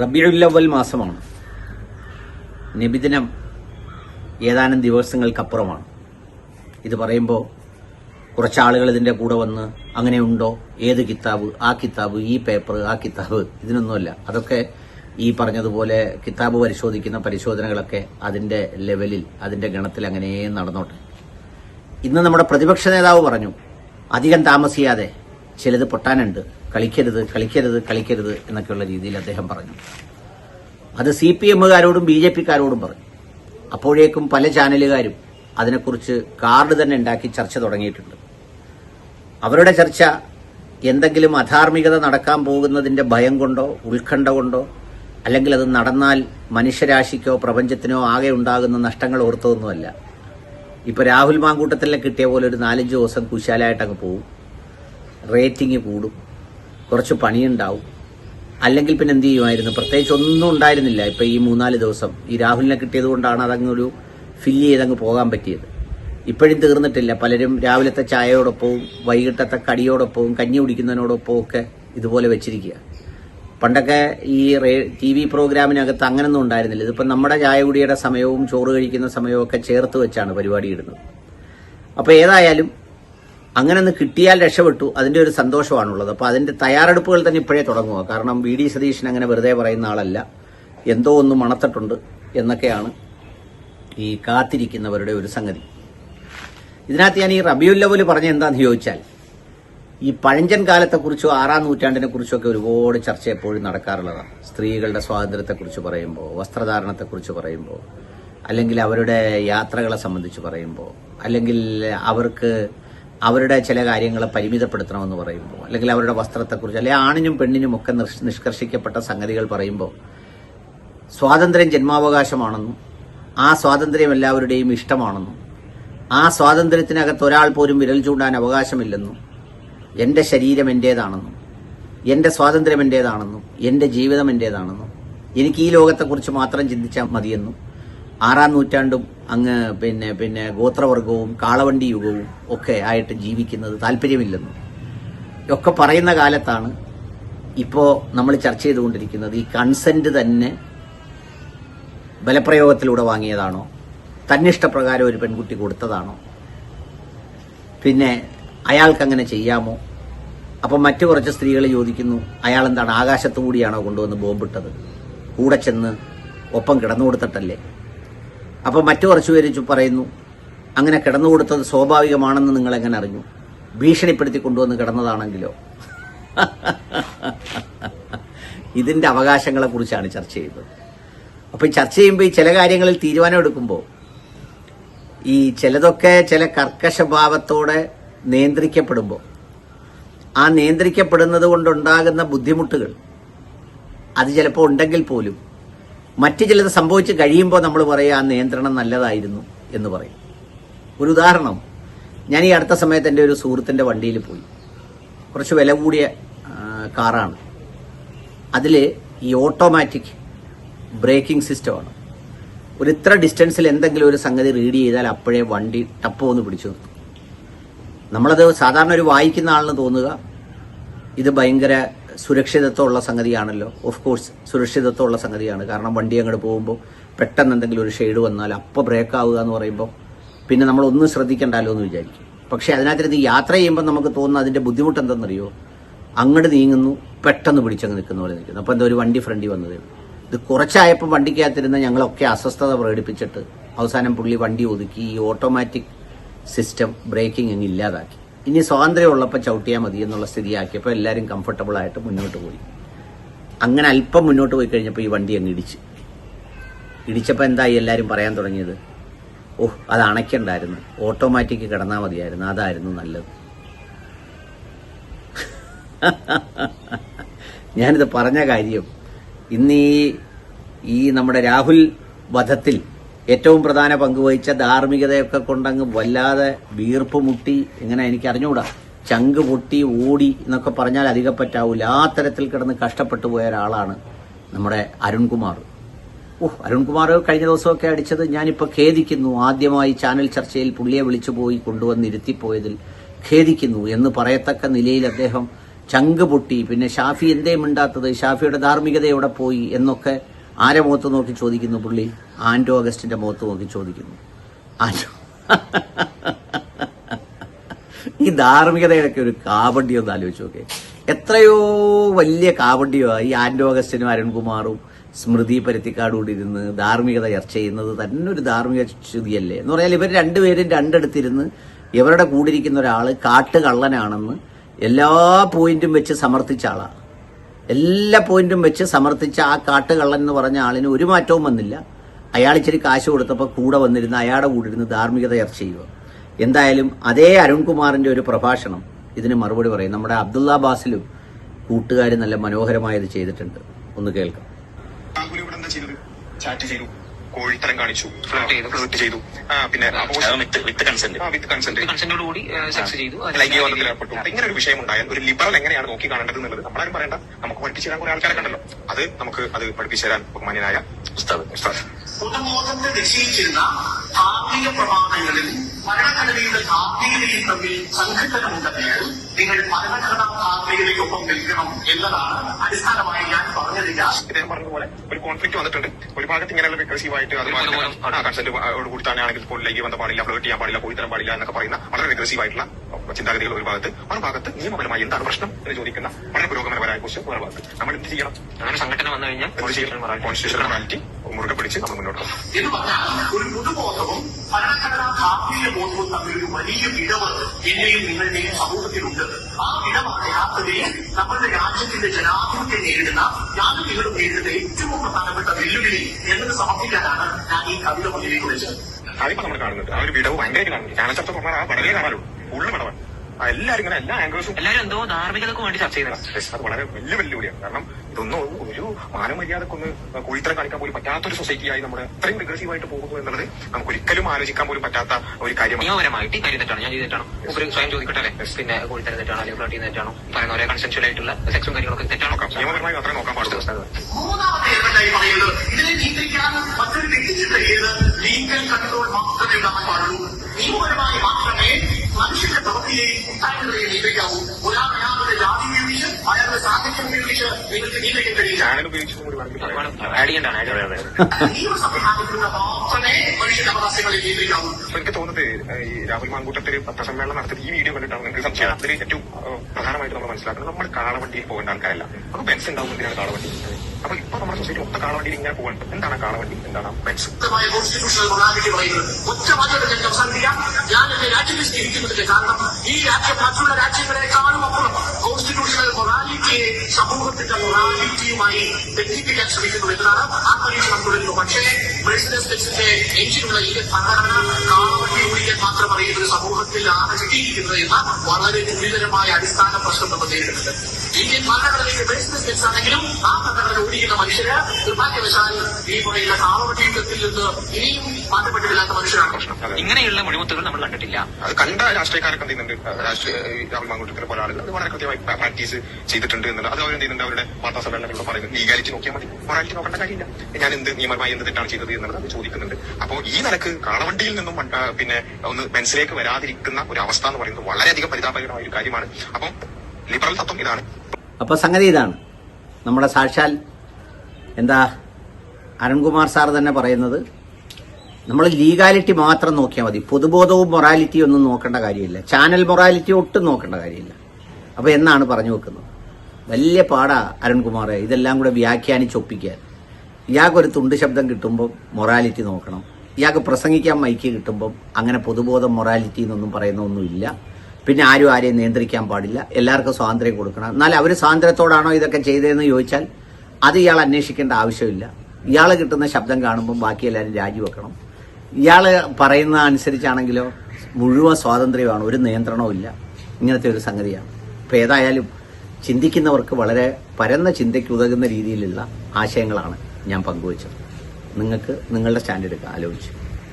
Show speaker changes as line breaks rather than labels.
റബിയുല്ലവൽ മാസമാണ്. നബിദിനം ഏതാനും ദിവസങ്ങൾക്കപ്പുറമാണ്. ഇത് പറയുമ്പോൾ കുറച്ച് ആളുകൾ ഇതിന്റെ കൂടെ വന്ന് അങ്ങനെ ഉണ്ടോ? ഏത് കിതാബ്? ആ കിതാബ് ഈ പേപ്പർ ആ കിതാബ് ഇതിനൊന്നുമല്ല. അതൊക്കെ ഈ പറഞ്ഞതുപോലെ കിതാബ് പരിശോധിക്കുന്ന പരിശോധനകളൊക്കെ അതിന്റെ ലെവലിൽ അതിന്റെ ഗണത്തിൽ അങ്ങനെ നടന്നോട്ടെ. ഇന്ന് നമ്മുടെ പ്രതിപക്ഷ നേതാവ് പറഞ്ഞു അധികം താമസിയാതെ ചിലത് പൊട്ടാനുണ്ട്. കളിക്കരുത് കളിക്കരുത് കളിക്കരുത് എന്നൊക്കെയുള്ള രീതിയിൽ അദ്ദേഹം പറഞ്ഞു. അത് സി പി എമ്മുകാരോടും ബി ജെ പിക്കാരോടും പറഞ്ഞു. അപ്പോഴേക്കും പല ചാനലുകാരും അതിനെക്കുറിച്ച് കാർഡ് തന്നെ ഉണ്ടാക്കി ചർച്ച തുടങ്ങിയിട്ടുണ്ട്. അവരുടെ ചർച്ച എന്തെങ്കിലും അധാർമികത നടക്കാൻ പോകുന്നതിന്റെ ഭയം കൊണ്ടോ ഉത്കണ്ഠ കൊണ്ടോ അല്ലെങ്കിൽ അത് നടന്നാൽ മനുഷ്യരാശിക്കോ പ്രപഞ്ചത്തിനോ ആകെ ഉണ്ടാകുന്ന നഷ്ടങ്ങൾ ഓർത്തതൊന്നുമല്ല. ഇപ്പൊ രാഹുൽ മാങ്കൂട്ടത്തിലെ കിട്ടിയ പോലെ ഒരു നാലഞ്ച് ദിവസം കുശാലായിട്ട് അങ്ങ് പോകും റേറ്റിംഗ് കൂടും. കുറച്ച് പണിയുണ്ടാവും. അല്ലെങ്കിൽ പിന്നെ എന്ത് ചെയ്യുമായിരുന്നു? പ്രത്യേകിച്ച് ഒന്നും ഉണ്ടായിരുന്നില്ല. ഇപ്പൊ ഈ മൂന്നാൽ ദിവസം. ഈ രാഹുലിനെ കിട്ടിയത് കൊണ്ടാണ് അതങ്ങൊരു ഫില്ല് ചെയ്തങ്ങ് പോകാൻ പറ്റിയത്. ഇപ്പോഴും തീർന്നിട്ടില്ല. പലരും രാവിലത്തെ ചായയോടൊപ്പവും വൈകിട്ടത്തെ കടിയോടൊപ്പവും കഞ്ഞി കുടിക്കുന്നതിനോടൊപ്പവും ഒക്കെ ഇതുപോലെ വെച്ചിരിക്കുക. പണ്ടൊക്കെ ഈ റേ ടി വി പ്രോഗ്രാമിനകത്ത് അങ്ങനൊന്നും ഉണ്ടായിരുന്നില്ല. ഇതിപ്പോൾ നമ്മുടെ ചായ കുടിയുടെ സമയവും ചോറ് കഴിക്കുന്ന സമയവും ഒക്കെ ചേർത്ത് വെച്ചാണ് പരിപാടി ഇടുന്നത്. അപ്പോൾ ഏതായാലും അങ്ങനെ ഒന്ന് കിട്ടിയാൽ രക്ഷപ്പെട്ടു. അതിന്റെ ഒരു സന്തോഷമാണുള്ളത്. അപ്പോൾ അതിന്റെ തയ്യാറെടുപ്പുകൾ തന്നെ ഇപ്പോഴേ തുടങ്ങുക. കാരണം വി ഡി സതീശൻ അങ്ങനെ വെറുതെ പറയുന്ന ആളല്ല. എന്തോ ഒന്ന് മണത്തിട്ടുണ്ട് എന്നൊക്കെയാണ് ഈ കാത്തിരിക്കുന്നവരുടെ ഒരു സംഗതി. ഇതിനകത്ത് ഞാൻ ഈ റബിയുൽ ലെവൽ പറഞ്ഞ എന്താന്ന് ചോദിച്ചാൽ ഈ പഴഞ്ചൻ കാലത്തെക്കുറിച്ചോ ആറാം നൂറ്റാണ്ടിനെ കുറിച്ചോ ഒക്കെ ഒരുപാട് ചർച്ച എപ്പോഴും നടക്കാറുള്ളതാണ്. സ്ത്രീകളുടെ സ്വാതന്ത്ര്യത്തെക്കുറിച്ച് പറയുമ്പോൾ വസ്ത്രധാരണത്തെക്കുറിച്ച് പറയുമ്പോൾ അല്ലെങ്കിൽ അവരുടെ യാത്രകളെ സംബന്ധിച്ച് പറയുമ്പോൾ അല്ലെങ്കിൽ അവർക്ക് അവരുടെ ചില കാര്യങ്ങളെ പരിമിതപ്പെടുത്തണമെന്ന് പറയുമ്പോൾ അല്ലെങ്കിൽ അവരുടെ വസ്ത്രത്തെക്കുറിച്ച് അല്ലെങ്കിൽ ആണിനും പെണ്ണിനും ഒക്കെ നിഷ്- നിഷ്കർഷിക്കപ്പെട്ട സംഗതികൾ പറയുമ്പോൾ സ്വാതന്ത്ര്യം ജന്മാവകാശമാണെന്നും ആ സ്വാതന്ത്ര്യം എല്ലാവരുടെയും ഇഷ്ടമാണെന്നും ആ സ്വാതന്ത്ര്യത്തിനകത്ത് ഒരാൾ പോലും വിരൽ ചൂണ്ടാൻ അവകാശമില്ലെന്നും എന്റെ ശരീരം എന്റേതാണെന്നും എന്റെ സ്വാതന്ത്ര്യം എന്റേതാണെന്നും എന്റെ ജീവിതം എന്റേതാണെന്നും എനിക്ക് ഈ ലോകത്തെക്കുറിച്ച് മാത്രം ചിന്തിച്ചാൽ മതിയെന്നും ആറാം നൂറ്റാണ്ടും അങ്ങ് പിന്നെ പിന്നെ ഗോത്രവർഗവും കാളവണ്ടി യുഗവും ഒക്കെ ആയിട്ട് ജീവിക്കുന്നത് താല്പര്യമില്ലെന്നും. ഒക്കെ പറയുന്ന കാലത്താണ് ഇപ്പോൾ നമ്മൾ ചർച്ച ചെയ്തുകൊണ്ടിരിക്കുന്നത് ഈ കൺസെന്റ് തന്നെ ബലപ്രയോഗത്തിലൂടെ വാങ്ങിയതാണോ? തന്നിഷ്ടപ്രകാരം ഒരു പെൺകുട്ടി കൊടുത്തതാണോ? പിന്നെ അയാൾക്കങ്ങനെ ചെയ്യാമോ? അപ്പം മറ്റു കുറച്ച് സ്ത്രീകൾ ചോദിക്കുന്നു അയാൾ എന്താണ് ആകാശത്തു കൂടിയാണോ കൊണ്ടുവന്ന് ബോംബിട്ടത്? കൂടെ ചെന്ന് ഒപ്പം കിടന്നു കൊടുത്തിട്ടല്ലേ അപ്പം മറ്റു കുറച്ച് പേര് പറയുന്നു അങ്ങനെ കിടന്നു കൊടുത്തത് സ്വാഭാവികമാണെന്ന് നിങ്ങൾ എങ്ങനെ അറിഞ്ഞു? ഭീഷണിപ്പെടുത്തി കൊണ്ടുവന്ന് കിടന്നതാണെങ്കിലോ? ഇതിന്റെ അവകാശങ്ങളെ കുറിച്ചാണ് ചർച്ച ചെയ്യുന്നത്. അപ്പോൾ ചർച്ച ചെയ്യുമ്പോൾ ഈ ചില കാര്യങ്ങളിൽ തീരുമാനം എടുക്കുമ്പോൾ ഈ ചിലതൊക്കെ ചില കർക്കശ ഭാവത്തോടെ നിയന്ത്രിക്കപ്പെടുമ്പോൾ ആ നിയന്ത്രിക്കപ്പെടുന്നത് കൊണ്ടുണ്ടാകുന്ന ബുദ്ധിമുട്ടുകൾ അത് ചിലപ്പോൾ ഉണ്ടെങ്കിൽ പോലും മറ്റു ചിലത് സംഭവിച്ച് കഴിയുമ്പോൾ നമ്മൾ പറയുക ആ നിയന്ത്രണം നല്ലതായിരുന്നു എന്ന് പറയും. ഒരു ഉദാഹരണം ഞാൻ ഈ അടുത്ത സമയത്ത് എന്റെ ഒരു സുഹൃത്തിന്റെ വണ്ടിയിൽ പോയി. കുറച്ച് വില കൂടിയ കാറാണ്. അതിൽ ഈ ഓട്ടോമാറ്റിക് ബ്രേക്കിംഗ് സിസ്റ്റമാണ്. ഒരു ഇത്ര ഡിസ്റ്റൻസിൽ എന്തെങ്കിലും ഒരു സംഗതി റീഡ് ചെയ്താൽ അപ്പോഴേ വണ്ടി ടപ്പ് ഒന്ന് പിടിച്ചു നിർത്തും. നമ്മളത് സാധാരണ ഒരു വായിക്കുന്ന ആളിന് തോന്നുക ഇത് ഭയങ്കര സുരക്ഷിതത്വമുള്ള സംഗതിയാണല്ലോ. ഓഫ് കോഴ്സ് സുരക്ഷിതത്വമുള്ള സംഗതിയാണ്. കാരണം വണ്ടി അങ്ങോട്ട് പോകുമ്പോൾ പെട്ടെന്ന് എന്തെങ്കിലും ഒരു ഷെയ്ഡ് വന്നാൽ അപ്പോൾ ബ്രേക്ക് ആവുക എന്ന് പറയുമ്പോൾ പിന്നെ നമ്മൾ ഒന്നും ശ്രദ്ധിക്കണ്ടല്ലോ എന്ന് വിചാരിക്കും. പക്ഷേ അതിനകത്തിരുന്ന് യാത്ര ചെയ്യുമ്പോൾ നമുക്ക് തോന്നുന്ന അതിന്റെ ബുദ്ധിമുട്ട് എന്തെന്നറിയോ? അങ്ങോട്ട് നീങ്ങുന്നു പെട്ടെന്ന് പിടിച്ചങ്ങ് നിൽക്കുന്ന പോലെ നിൽക്കുന്നു. അപ്പോൾ എന്താ ഒരു വണ്ടി ഫ്രണ്ടി വന്നതേ. ഇത് കുറച്ചായപ്പോൾ വണ്ടിക്കകത്തിരുന്ന് ഞങ്ങളൊക്കെ അസ്വസ്ഥത പ്രകടിപ്പിച്ചിട്ട് അവസാനം പുള്ളി വണ്ടി ഒതുക്കി ഈ ഓട്ടോമാറ്റിക് സിസ്റ്റം ബ്രേക്കിംഗ് അങ്ങ് ഇല്ലാതാക്കി. ഇനി സ്വാതന്ത്ര്യമുള്ളപ്പോൾ ചവിട്ടിയാൽ മതി എന്നുള്ള സ്ഥിതിയാക്കിയപ്പോൾ എല്ലാവരും കംഫർട്ടബിൾ ആയിട്ട് മുന്നോട്ട് പോയി. അങ്ങനെ അല്പം മുന്നോട്ട് പോയി കഴിഞ്ഞപ്പോൾ ഈ വണ്ടി അങ്ങ് ഇടിച്ച്. ഇടിച്ചപ്പോൾ എന്തായി എല്ലാവരും പറയാൻ തുടങ്ങിയത്? ഓ അത് അണയ്ക്കണ്ടായിരുന്നു. ഓട്ടോമാറ്റിക് കിടന്നാൽ മതിയായിരുന്നു. അതായിരുന്നു നല്ലത്. ഞാനിത് പറഞ്ഞ കാര്യം ഇന്ന് ഈ ഈ നമ്മുടെ രാഹുൽ വധത്തിൽ ഏറ്റവും പ്രധാന പങ്ക് വഹിച്ച ധാർമ്മികതയൊക്കെ കൊണ്ടങ്ങ് വല്ലാതെ വീർപ്പ് മുട്ടി ഇങ്ങനെ എനിക്ക് അറിഞ്ഞുകൂടാ ചങ്ക് പൊട്ടി ഓടി എന്നൊക്കെ പറഞ്ഞാൽ അധികം പറ്റാവൂല ആ തരത്തിൽ കിടന്ന് കഷ്ടപ്പെട്ടു പോയ ഒരാളാണ് നമ്മുടെ അരുൺകുമാർ. ഓഹ് അരുൺകുമാർ കഴിഞ്ഞ ദിവസമൊക്കെ അടിച്ചത് ഞാനിപ്പോൾ ഖേദിക്കുന്നു. ആദ്യമായി ചാനൽ ചർച്ചയിൽ പുള്ളിയെ വിളിച്ചു പോയി കൊണ്ടുവന്ന് ഇരുത്തിപ്പോയതിൽ ഖേദിക്കുന്നു എന്ന് പറയത്തക്ക നിലയിൽ അദ്ദേഹം ചങ്ക് പൊട്ടി. പിന്നെ ഷാഫി എന്തേ മിണ്ടാത്തത്? ഷാഫിയുടെ ധാർമ്മികത എവിടെ പോയി എന്നൊക്കെ ആരെ മുഖത്ത് നോക്കി ചോദിക്കുന്നു പുള്ളി? ആൻഡോ അഗസ്റ്റിന്റെ മുഖത്ത് നോക്കി ചോദിക്കുന്നു. ആൻഡോ ഈ ധാർമ്മികതയുടെയൊക്കെ ഒരു കാവണ്ടി ഒന്ന് ആലോചിച്ച് നോക്കെ. എത്രയോ വലിയ കാവണ്ടിയോ ഈ ആൻഡോ അഗസ്റ്റിനും അരുൺകുമാറും സ്മൃതി പരുത്തിക്കാട് കൂടി ഇരുന്ന് ധാർമ്മികത ചർച്ച ചെയ്യുന്നത് തന്നെ ഒരു ധാർമ്മിക ശ്രുതിയല്ലേ എന്ന് പറഞ്ഞാൽ ഇവർ രണ്ടുപേരും രണ്ടിടത്തിരുന്ന് ഇവരുടെ കൂടിയിരിക്കുന്ന ഒരാൾ കാട്ടുകള്ളനാണെന്ന് എല്ലാ പോയിന്റും വെച്ച് സമർത്ഥിച്ച ആളാണ് എല്ലാ പോയിന്റും വെച്ച് സമർത്ഥിച്ച ആ കാട്ടുകള്ളൻ എന്ന് പറഞ്ഞ ആളിന് ഒരു മാറ്റവും വന്നില്ല. അയാൾ ഇച്ചിരി കാശ് കൊടുത്തപ്പോൾ കൂടെ വന്നിരുന്ന അയാളുടെ കൂടെ ഇരുന്ന് ധാർമ്മികത ചർച്ച ചെയ്യുക. എന്തായാലും അതേ അരുൺകുമാറിന്റെ ഒരു പ്രഭാഷണം ഇതിന് മറുപടി പറയും. നമ്മുടെ അബ്ദുള്ള ബാസിലും കൂട്ടുകാർ നല്ല മനോഹരമായത് ചെയ്തിട്ടുണ്ട്. ഒന്ന് കേൾക്കാം.
എന്താ ചാറ്റ് ചെയ്തു. കോഴിത്തരം കാണിച്ചു.
ഫ്ലോട്ട് ചെയ്തു.
ചെയ്തു. ആ, പിന്നെ
വിത്ത് വിത്ത് കൺസെന്റ്
വിത്ത് കൺസെന്റ്
കൺസെന്റോട് കൂടി സെക്സ് ചെയ്തു.
ഏർപ്പെട്ടു. ഇങ്ങനെ ഒരു വിഷയം ഉണ്ടായാൽ ഒരു ലിബറൽ എങ്ങനെയാണ് നോക്കി കാണേണ്ടത് എന്നുള്ളത് നമ്മളാരും പറയണ്ട. നമുക്ക് പഠിപ്പിച്ചു തരാൻ കുറെ ആൾക്കാരെ കണ്ടല്ലോ അത് നമുക്ക് അത് പഠിപ്പിച്ചു തരാൻ ബഹുമാന്യനായ
ഉസ്താദ്
ഉസ്താദ്.
പൊതുബോധത്തെ ധാർമ്മിക പ്രമാണങ്ങളിൽ ഭരണഘടനയുടെ ധാർമ്മികതയും തമ്മിൽ സംഘട്ടനമുണ്ടെങ്കിൽ നിങ്ങൾ ഭരണഘടനാ ധാർമ്മികതയ്ക്കൊപ്പം നിൽക്കണം എന്നതാണ് അടിസ്ഥാനമായി ഞാൻ പറഞ്ഞതിന്റെ
പറഞ്ഞ പറഞ്ഞതുപോലെ ഒരു കോൺഫ്ലിക്ട് വന്നിട്ടുണ്ട്. ഒരു ഭാഗത്ത് ഇങ്ങനെയുള്ള റിഗ്രസീവായിട്ട് അതുപോലെ അത് കൺസെന്റ് കൂടി തന്നെയാണെങ്കിൽ ഇപ്പോൾ വന്ന പാടില്ല ഫ്ലോട്ട് ചെയ്യാൻ പാടില്ല കോഴിത്തരം പാടില്ല എന്നൊക്കെ പറയുന്ന വളരെ റിഗ്രസീവ് ആയിട്ടുള്ള ചിന്താഗതികൾ ഒരു ഭാഗത്ത്. മറുഭാഗത്ത് നിയമപരമായി എന്താണ് പ്രശ്നം എന്ന് ചോദിക്കുന്ന വളരെ പുരോഗമനപരമായ ക്വസ്റ്റ്യൻ ഒരു ഭാഗത്ത്. നമ്മൾ എന്ത് ചെയ്യണം?
അങ്ങനെ സംഘടന വന്നു കഴിഞ്ഞാൽ
കോൺസ്റ്റിറ്റ്യൂഷൻ മൊറാലിറ്റി മുറുകെ പിടിച്ച് നമ്മൾ മുന്നോട്ട്
ഒരു പൊതുബോധവും ബോധവും തമ്മിൽ ഒരു വലിയ വിടവ് എന്റെയും നിങ്ങളുടെയും സമൂഹത്തിലുണ്ട്. ആ വിടവാണ് യഥാർത്ഥത്തിൽ നമ്മുടെ രാജ്യത്തിന്റെ ജനാധിപത്യം നേരിടുന്ന ഞാനും നിങ്ങളും നേരിടുന്ന ഏറ്റവും പ്രധാനപ്പെട്ട വെല്ലുവിളി എന്നത് സമർപ്പിക്കാനാണ് ഞാൻ ഈ കവിത മുന്നിലേക്ക് വെച്ചത്
അതിപ്പോ നമ്മൾ കാണുന്നത് ആ ഒരു വിടവ് ഭയങ്കരമായിട്ട് കാണുന്നു ചാനൽ ചർച്ച പറഞ്ഞാൽ ആ വളരെ കാണാറുള്ളൂ ഉള്ളു വിടവാണ് ആ എല്ലാവരും ഇങ്ങനെ എല്ലാ ആംഗിൾസും
എല്ലാവരും എന്തോ ധാർമ്മികതക്ക് വേണ്ടി ചർച്ച ചെയ്യുന്നത്.
അത് വളരെ വലിയ വെല്ലുവിളിയാണ്. കാരണം ഇതൊന്നും ഒരു മാനമര്യാദക്കൊന്ന് കുഴിത്തരം കാണിക്കാൻ പോലും പറ്റാത്തൊരു സൊസൈറ്റിയായി നമ്മുടെ അത്രയും റിഗ്രസീവ് ആയിട്ട് പോകുന്നു എന്നുള്ളത് നമുക്ക് ഒരിക്കലും ആലോചിക്കാൻ പോലും പറ്റാത്ത ഒരു കാര്യം
നിയമപരമായിട്ട് കാര്യം തെറ്റാണ്. ഞാൻ ചെയ്തിട്ടാണ്. ഒരു സ്വയം ചോദിക്കട്ടെ അല്ലേ? പിന്നെ കുഴിത്തരം തെറ്റാണോ അല്ലെങ്കിൽ ഫ്ലോട്ട് ചെയ്യുന്ന തെറ്റാണോ പറയുന്ന ഒരേ കൺസെൻഷ്യൽ ആയിട്ടുള്ള സെക്സും കാര്യങ്ങളൊക്കെ തെറ്റാണോ.
നോക്കാം. നിയമപരമായി മാത്രമേ നോക്കാൻ പാടുള്ളൂ.
ഇതിനെ നിയന്ത്രിക്കാൻ മറ്റൊരു ലീഗൽ കൺട്രോൾ മാത്രമേ ഉണ്ടാകാൻ പാടുള്ളൂ. നിയമപരമായി മാത്രമേ മനുഷ്യന്റെ പ്രവൃത്തിയെയും കൂട്ടായ്മകളെയും നിയന്ത്രിക്കാവൂ ഒരാൾ അയാളുടെ ജാതി ഉപയോഗിച്ച് അയാളുടെ സാഹിത്യം ഉപയോഗിച്ച് നിങ്ങൾക്ക് നിയന്ത്രിക്കാൻ കഴിയില്ല മാത്രമേ മനുഷ്യന്റെ അവകാശങ്ങളെ നിയന്ത്രിക്കാവൂ
എനിക്ക് തോന്നുന്നത് ഈ രാഹുൽ മാങ്കൂട്ടത്തിൽ പത്രസമ്മേളനം നടത്തിയത് ഈ വീഡിയോ കണ്ടിട്ടാണ്. നിങ്ങൾക്ക് സംശയം. അതിൽ ഏറ്റവും പ്രധാനമായിട്ട് നമ്മൾ മനസ്സിലാക്കുന്നത് നമ്മൾ കാളവണ്ടിയിൽ പോകേണ്ട ആൾക്കാരല്ല. നമുക്ക് ബെൻസ് ഉണ്ടാവും എന്തിനാണ് കാളവണ്ടി? അപ്പൊ ഇപ്പൊ നമ്മുടെ സൊസൈറ്റി മൊത്തം കാളവണ്ടിയിൽ ഇങ്ങനെ പോകാൻ എന്താണ് കാളവണ്ടി എന്താണ്
പറയുന്നത്. രാജ്യത്തെ കാരണം ഈ സമൂഹത്തിന്റെ മൊറാലിറ്റിയുമായി ബന്ധിപ്പിക്കാൻ ശ്രമിക്കുന്നു എന്നതാണ് ആ പരീക്ഷണം തുടരുന്നു പക്ഷേ മെഴ്സിഡസ് ബെൻസിന്റെ എഞ്ചിനുള്ള ഈ ഭരണഘടന കാളവണ്ടി ഓടിക്കാൻ മാത്രം അറിയുന്ന സമൂഹത്തിൽ ആകർഷിക്കുന്നത് എന്ന വളരെ ഗുരുതരമായ അടിസ്ഥാന പ്രശ്നം നമ്മൾ നേരിടുന്നുണ്ട്. ഇന്ത്യൻ ഭരണഘടനയിലെ മെഴ്സിഡസ് ആണെങ്കിലും ആ ഭരണഘടന ഓടിക്കുന്ന മനുഷ്യര് നിർഭാഗ്യവശാൽ ഈ പറയുന്ന കാളവണ്ടി യുദ്ധത്തിൽ നിന്ന് ഇനിയും മാറ്റപ്പെട്ടിട്ടില്ലാത്ത മനുഷ്യരാണ്
ഇങ്ങനെയുള്ള മുഴിമുത്തുകൾ നമ്മൾ കണ്ടിട്ടില്ല.
അത് കണ്ട രാഷ്ട്രീയക്കാരൊക്കെ എന്ത് ചെയ്യുന്നുണ്ട്? രാഷ്ട്രീയ രാഹുൽ മാങ്കൂട്ടത്തിലെ പോലെ ആളുകൾ. അത് വളരെ കൃത്യമായി പ്രാക്ടീസ് ചെയ്തിട്ടുണ്ട് എന്നുള്ളത്. അത് അവരെന്ത് ചെയ്യുന്നുണ്ട്? അവരുടെ വാർത്താ സമ്മേളനങ്ങളിലൂടെ പറയുന്നത് ലീഗാലിറ്റി നോക്കിയാൽ മതി. മൊറാലിറ്റി നോക്കേണ്ട കാര്യമില്ല. ഞാൻ എന്ത് നിയമമായി എന്ത് തെറ്റാണ് ചെയ്തത് എന്നുള്ളത് അത് ചോദിക്കുന്നുണ്ട്. അപ്പോൾ ഈ നിലയ്ക്ക് കാളവണ്ടിയിൽ നിന്നും പിന്നെ ഒന്ന് മനസ്സിലേക്ക് വരാതിരിക്കുന്ന ഒരു അവസ്ഥ എന്ന് പറയുന്നത് വളരെയധികം പരിതാപകരമായ ഒരു കാര്യമാണ്. അപ്പം ലിബറൽ തത്വം ഇതാണ്.
അപ്പൊ സംഗതി ഇതാണ്. നമ്മുടെ സാക്ഷാൽ എന്താ? അരുൺകുമാർ സാർ തന്നെ പറയുന്നത് നമ്മൾ ലീഗാലിറ്റി മാത്രം നോക്കിയാൽ മതി. പൊതുബോധവും മൊറാലിറ്റിയും ഒന്നും നോക്കേണ്ട കാര്യമില്ല. ചാനൽ മൊറാലിറ്റി ഒട്ടും നോക്കേണ്ട കാര്യമില്ല. അപ്പോൾ എന്നാണ് പറഞ്ഞു വെക്കുന്നത്? വലിയ പാടാ അരുൺകുമാറെ ഇതെല്ലാം കൂടെ വ്യാഖ്യാനിച്ചൊപ്പിക്കാൻ ഇയാൾക്കൊരു തുണ്ട് ശബ്ദം കിട്ടുമ്പോൾ മൊറാലിറ്റി നോക്കണം. ഇയാൾക്ക് പ്രസംഗിക്കാൻ മൈക്ക് കിട്ടുമ്പം അങ്ങനെ പൊതുബോധം മൊറാലിറ്റി എന്നൊന്നും പറയുന്ന ഒന്നുമില്ല പിന്നെ ആരും ആരെയും നിയന്ത്രിക്കാൻ പാടില്ല. എല്ലാവർക്കും സ്വാതന്ത്ര്യം കൊടുക്കണം. എന്നാൽ അവർ സ്വാതന്ത്ര്യത്തോടാണോ ഇതൊക്കെ ചെയ്തതെന്ന് ചോദിച്ചാൽ അത് ഇയാൾ അന്വേഷിക്കേണ്ട ആവശ്യമില്ല. ഇയാൾ കിട്ടുന്ന ശബ്ദം കാണുമ്പോൾ ബാക്കി എല്ലാവരും രാജിവെക്കണം. ഇയാൾ പറയുന്ന അനുസരിച്ചാണെങ്കിലോ മുഴുവൻ സ്വാതന്ത്ര്യമാണ് ഒരു നിയന്ത്രണവും ഇല്ല. ഇങ്ങനത്തെ ഒരു സംഗതിയാണ്. അപ്പോൾ ഏതായാലും ചിന്തിക്കുന്നവർക്ക് വളരെ പരന്ന ചിന്തയ്ക്ക് ഉതകുന്ന രീതിയിലുള്ള ആശയങ്ങളാണ് ഞാൻ പങ്കുവച്ചത്. നിങ്ങൾക്ക് നിങ്ങളുടെ സ്റ്റാൻഡ് എടുക്കുക ആലോചിച്ച്.